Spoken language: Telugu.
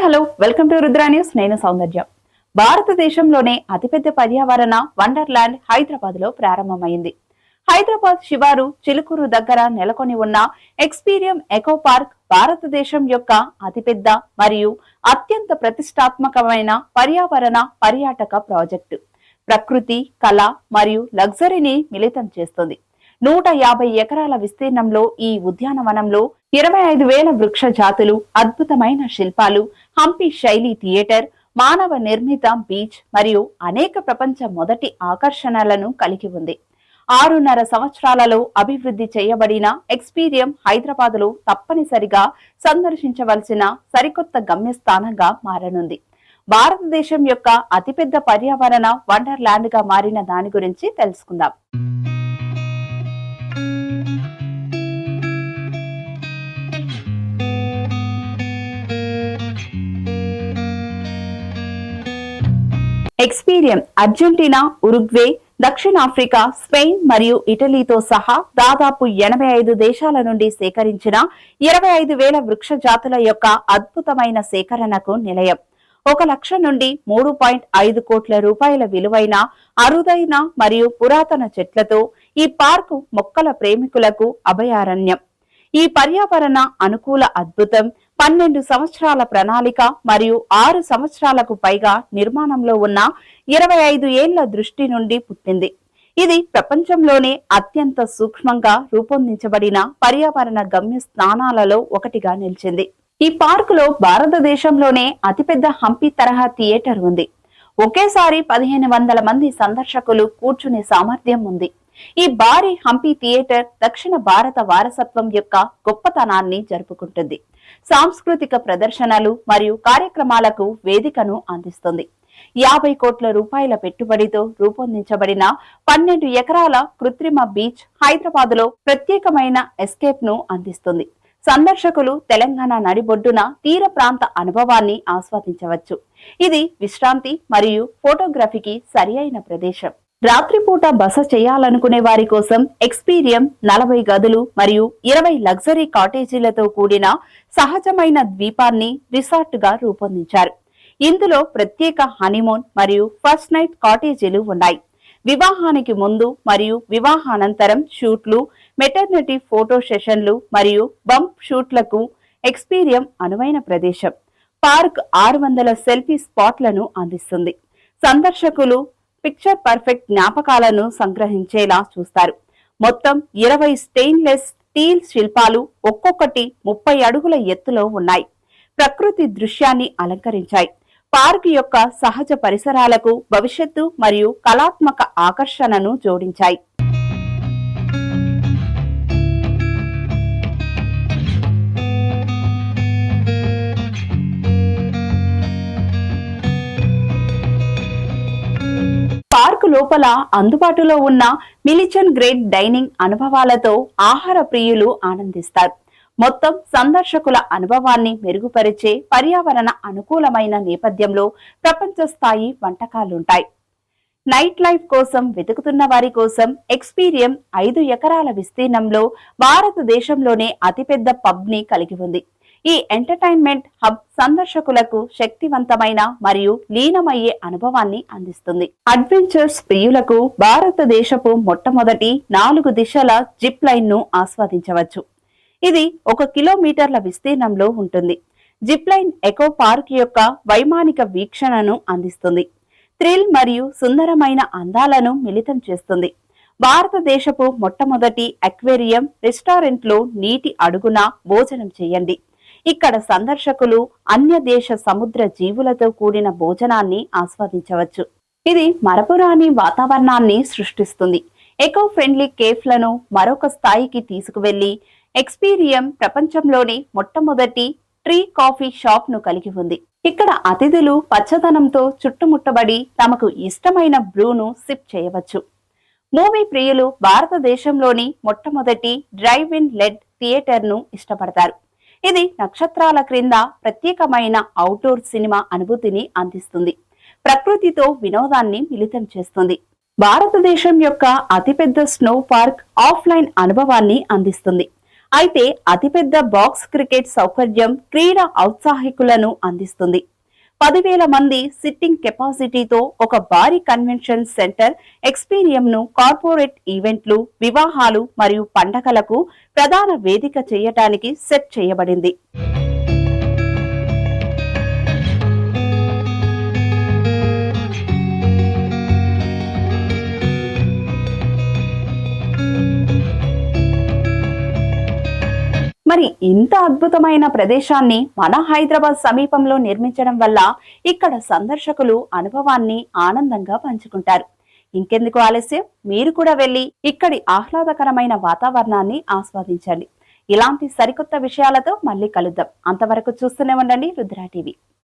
Hi hello welcome to Rudra news. నేను సౌందర్య. భారతదేశంలోనే అతిపెద్ద పర్యావరణ వండర్లాండ్ హైదరాబాద్లో ప్రారంభమైంది. హైదరాబాద్ శివారు చిలుకూరు దగ్గర నెలకొని ఉన్న ఎక్స్పీరియం ఎకో పార్క్ భారతదేశం యొక్క అతిపెద్ద మరియు అత్యంత ప్రతిష్టాత్మకమైన పర్యావరణ పర్యాటక ప్రాజెక్టు. ప్రకృతి కళ మరియు లగ్జరీని మిళితం చేస్తుంది. నూట యాభై ఎకరాల విస్తీర్ణంలో ఈ ఉద్యానవనంలో ఇరవై ఐదు వేల వృక్ష జాతులు అద్భుతమైన శిల్పాలు హంపి శైలి థియేటర్ మానవ నిర్మిత బీచ్ మరియు అనేక ప్రపంచ మొదటి ఆకర్షణలను కలిగి ఉంది. ఆరున్నర సంవత్సరాలలో అభివృద్ధి చేయబడిన ఎక్స్పీరియం హైదరాబాద్లో తప్పనిసరిగా సందర్శించవలసిన సరికొత్త గమ్యస్థానంగా మారనుంది. భారతదేశం యొక్క అతిపెద్ద పర్యావరణ వండర్లాండ్గా మారిన దాని గురించి తెలుసుకుందాం. ఎక్స్పీరియన్ అర్జెంటీనా ఉరుగ్వే దక్షిణాఫ్రికా స్పెయిన్ మరియు ఇటలీతో సహా దాదాపు ఎనభై ఐదు దేశాల నుండి సేకరించిన ఇరవై ఐదు వేల వృక్ష జాతుల యొక్క అద్భుతమైన సేకరణకు నిలయం. ఒక లక్ష నుండి మూడు పాయింట్ ఐదు కోట్ల రూపాయల విలువైన అరుదైన మరియు పురాతన చెట్లతో ఈ పార్కు మొక్కల ప్రేమికులకు అభయారణ్యం. ఈ పర్యావరణ అనుకూల అద్భుతం పన్నెండు సంవత్సరాల ప్రణాళిక మరియు ఆరు సంవత్సరాలకు పైగా నిర్మాణంలో ఉన్న ఇరవై ఐదు ఏళ్ళ దృష్టి నుండి పుట్టింది. ఇది ప్రపంచంలోనే అత్యంత సూక్ష్మంగా రూపొందించబడిన పర్యావరణ గమ్య స్థానాలలో ఒకటిగా నిలిచింది. ఈ పార్కులో భారతదేశంలోనే అతిపెద్ద హంపి తరహా థియేటర్ ఉంది. ఒకేసారి పదిహేను వందల మంది సందర్శకులు కూర్చునే సామర్థ్యం ఉంది. ఈ భారీ హంపి థియేటర్ దక్షిణ భారత వారసత్వం యొక్క గొప్పతనాన్ని జరుపుకుంటుంది. సాంస్కృతిక ప్రదర్శనలు మరియు కార్యక్రమాలకు వేదికను అందిస్తుంది. యాభై కోట్ల రూపాయల పెట్టుబడితో రూపొందించబడిన పన్నెండు ఎకరాల కృత్రిమ బీచ్ హైదరాబాద్లో ప్రత్యేకమైన ఎస్కేప్ను అందిస్తుంది. సందర్శకులు తెలంగాణ నడిబొడ్డున తీర ప్రాంత అనుభవాన్ని ఆస్వాదించవచ్చు. ఇది విశ్రాంతి మరియు ఫోటోగ్రఫీకి సరి ప్రదేశం. రాత్రిపూట బస చేయాలనుకునే వారి కోసం ఎక్స్పీరియం నలభై గదులు మరియు ఇరవై లగ్జరీ కాటేజీలతో కూడిన సహజమైన ద్వీపాన్ని రిసార్ట్గా రూపొందించారు. ఇందులో ప్రత్యేక హనీమూన్ మరియు ఫస్ట్ నైట్ కాటేజీలు ఉన్నాయి. వివాహానికి ముందు మరియు వివాహానంతరం షూట్లు మెటర్నిటీ ఫోటో సెషన్లు మరియు బంప్ షూట్లకు ఎక్స్పీరియం అనువైన ప్రదేశం. పార్క్ ఆరు వందల సెల్ఫీ స్పాట్లను అందిస్తుంది. సందర్శకులు పిక్చర్ పర్ఫెక్ట్ జ్ఞాపకాలను సంగ్రహించేలా చూస్తారు. మొత్తం ఇరవై స్టెయిన్లెస్ స్టీల్ శిల్పాలు ఒక్కొక్కటి ముప్పై అడుగుల ఎత్తులో ఉన్నాయి. ప్రకృతి దృశ్యాన్ని అలంకరించాయి. పార్క్ యొక్క సహజ పరిసరాలకు భవిష్యత్తు మరియు కళాత్మక ఆకర్షణను జోడించాయి. లోపల అందుబాటులో ఉన్న మిలిచన్ గ్రేట్ డైనింగ్ అనుభవాలతో ఆహార ప్రియులు ఆనందిస్తారు. మొత్తం సందర్శకుల అనుభవాన్ని మెరుగుపరిచే పర్యావరణ అనుకూలమైన నేపథ్యంలో ప్రపంచ స్థాయి వంటకాలుంటాయి. నైట్ లైఫ్ కోసం వెతుకుతున్న వారి కోసం ఎక్స్పీరియం ఐదు ఎకరాల విస్తీర్ణంలో భారతదేశంలోనే అతిపెద్ద పబ్ని కలిగి ఉంది. ఈ ఎంటర్టైన్మెంట్ హబ్ సందర్శకులకు శక్తివంతమైన మరియు లీనమయ్యే అనుభవాన్ని అందిస్తుంది. అడ్వెంచర్స్ ప్రియులకు భారతదేశపు మొట్టమొదటి నాలుగు దిశల జిప్ లైన్ను ఆస్వాదించవచ్చు. ఇది ఒక కిలోమీటర్ల విస్తీర్ణంలో ఉంటుంది. జిప్ లైన్ ఎకో పార్క్ యొక్క వైమానిక వీక్షణను అందిస్తుంది. థ్రిల్ మరియు సుందరమైన అందాలను మిళితం చేస్తుంది. భారతదేశపు మొట్టమొదటి అక్వేరియం రెస్టారెంట్లో నీటి అడుగున భోజనం చేయండి. ఇక్కడ సందర్శకులు అన్య దేశ సముద్ర జీవులతో కూడిన భోజనాన్ని ఆస్వాదించవచ్చు. ఇది మరపురాని వాతావరణాన్ని సృష్టిస్తుంది. ఎకో ఫ్రెండ్లీ కేఫ్లను మరొక స్థాయికి తీసుకువెళ్ళి ఎక్స్పీరియం ప్రపంచంలోని మొట్టమొదటి ట్రీ కాఫీ షాప్ను కలిగి ఉంది. ఇక్కడ అతిథులు పచ్చదనంతో చుట్టుముట్టబడి తమకు ఇష్టమైన బ్రూను సిప్ చేయవచ్చు. మూవీ ప్రియులు భారతదేశంలోని మొట్టమొదటి డ్రైవ్ ఇన్ లెడ్ థియేటర్ను ఇష్టపడతారు. ఇది నక్షత్రాల క్రింద ప్రత్యేకమైన అవుట్డోర్ సినిమా అనుభూతిని అందిస్తుంది. ప్రకృతితో వినోదాన్ని మిళితం చేస్తుంది. భారతదేశం యొక్క అతిపెద్ద స్నో పార్క్ ఆఫ్లైన్ అనుభవాన్ని అందిస్తుంది. అయితే అతిపెద్ద బాక్స్ క్రికెట్ సౌకర్యం క్రీడా ఔత్సాహికులను అందిస్తుంది. పదివేల మంది సిట్టింగ్ కెపాసిటీతో ఒక భారీ కన్వెన్షన్ సెంటర్ ఎక్స్పీరియం ను కార్పొరేట్ ఈవెంట్లు వివాహాలు మరియు పండగలకు ప్రధాన వేదిక చేయటానికి సెట్ చేయబడింది. మరి ఇంత అద్భుతమైన ప్రదేశాన్ని మన హైదరాబాద్ సమీపంలో నిర్మించడం వల్ల ఇక్కడ సందర్శకులు అనుభవాన్ని ఆనందంగా పంచుకుంటారు. ఇంకెందుకు ఆలస్యం? మీరు కూడా వెళ్ళి ఇక్కడి ఆహ్లాదకరమైన వాతావరణాన్ని ఆస్వాదించండి. ఇలాంటి సరికొత్త విషయాలతో మళ్ళీ కలుద్దాం. అంతవరకు చూస్తూనే ఉండండి రుద్రా టీవీ.